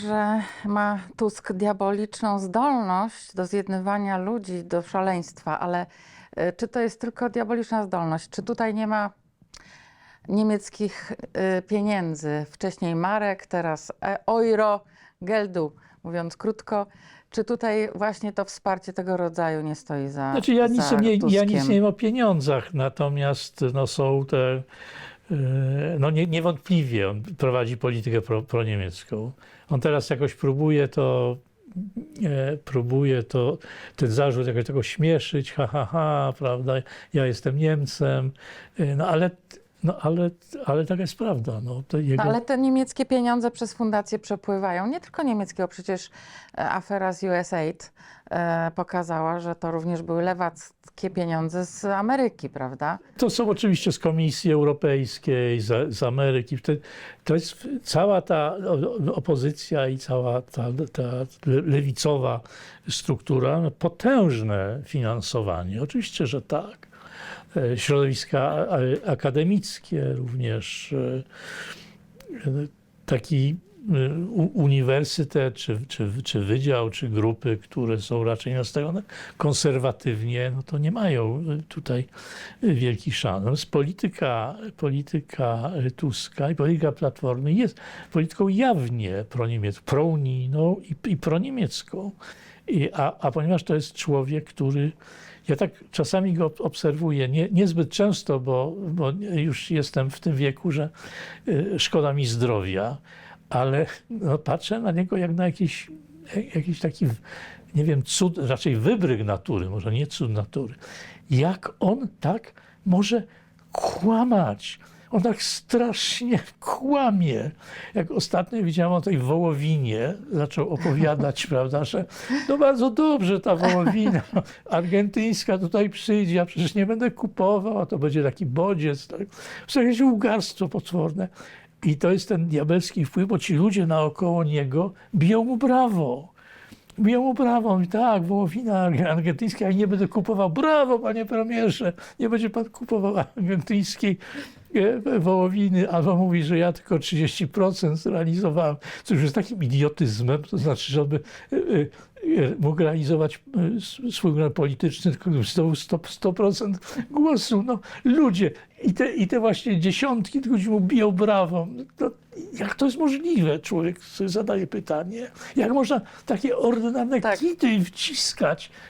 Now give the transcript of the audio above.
że ma Tusk diaboliczną zdolność do zjednywania ludzi do szaleństwa, ale y, czy to jest tylko diaboliczna zdolność? Czy tutaj nie ma niemieckich y, pieniędzy? Wcześniej marek, teraz e- euro, geldu, mówiąc krótko. Czy tutaj właśnie to wsparcie tego rodzaju nie stoi za Znaczy ja nic, za nie, ja nic nie wiem o pieniądzach, natomiast no, są te, e, no nie, niewątpliwie on prowadzi politykę pro, proniemiecką. On teraz jakoś próbuje to, e, próbuje to, ten zarzut jakoś tego śmieszyć, ha, ha, ha, prawda, ja jestem Niemcem, e, no ale, no, ale, ale taka jest prawda. No, jego... No, ale te niemieckie pieniądze przez fundację przepływają. Nie tylko niemieckie, bo przecież e, afera z USAID e, pokazała, że to również były lewackie pieniądze z Ameryki, prawda? To są oczywiście z Komisji Europejskiej, z, z Ameryki. To, jest cała ta opozycja i cała ta, ta le- lewicowa struktura, no, potężne finansowanie. Oczywiście, że tak. E, Środowiska akademickie również. e, e, Taki uniwersytet, czy, czy, czy wydział, czy grupy, które są raczej nastawione konserwatywnie, no to nie mają e, tutaj wielkich szans. Polityka, polityka Tuska i polityka Platformy jest polityką jawnie proniemiecką, prounijną i, i proniemiecką. I, a, a ponieważ to jest człowiek, który ja tak czasami go obserwuję, nie, niezbyt często, bo, bo już jestem w tym wieku, że y, szkoda mi zdrowia, ale no, patrzę na niego jak na jakiś, jakiś taki, nie wiem, cud, raczej wybryk natury, może nie cud natury. Jak on tak może kłamać? On tak strasznie kłamie. Jak ostatnio widziałem o tej wołowinie, zaczął opowiadać, prawda, że no bardzo dobrze ta wołowina argentyńska tutaj przyjdzie, ja przecież nie będę kupował, a to będzie taki bodziec. Tak. To jakieś ugarstwo potworne. I to jest ten diabelski wpływ, bo ci ludzie naokoło niego biją mu brawo. Biją mu brawo. Mówi, tak, wołowina argentyńska, ja nie będę kupował. Brawo, panie premierze, nie będzie pan kupował argentyńskiej e, wołowiny. Albo mówi, że ja tylko 30% zrealizowałem. Co już jest takim idiotyzmem, to znaczy, żeby e, e, mógł realizować e, swój program polityczny, zdobył 100%, 100% głosu. No, ludzie, i te, i te właśnie dziesiątki ludzi mu biją brawo. To, jak to jest możliwe? Człowiek sobie zadaje pytanie. Jak można takie ordynarne Tak. kity wciskać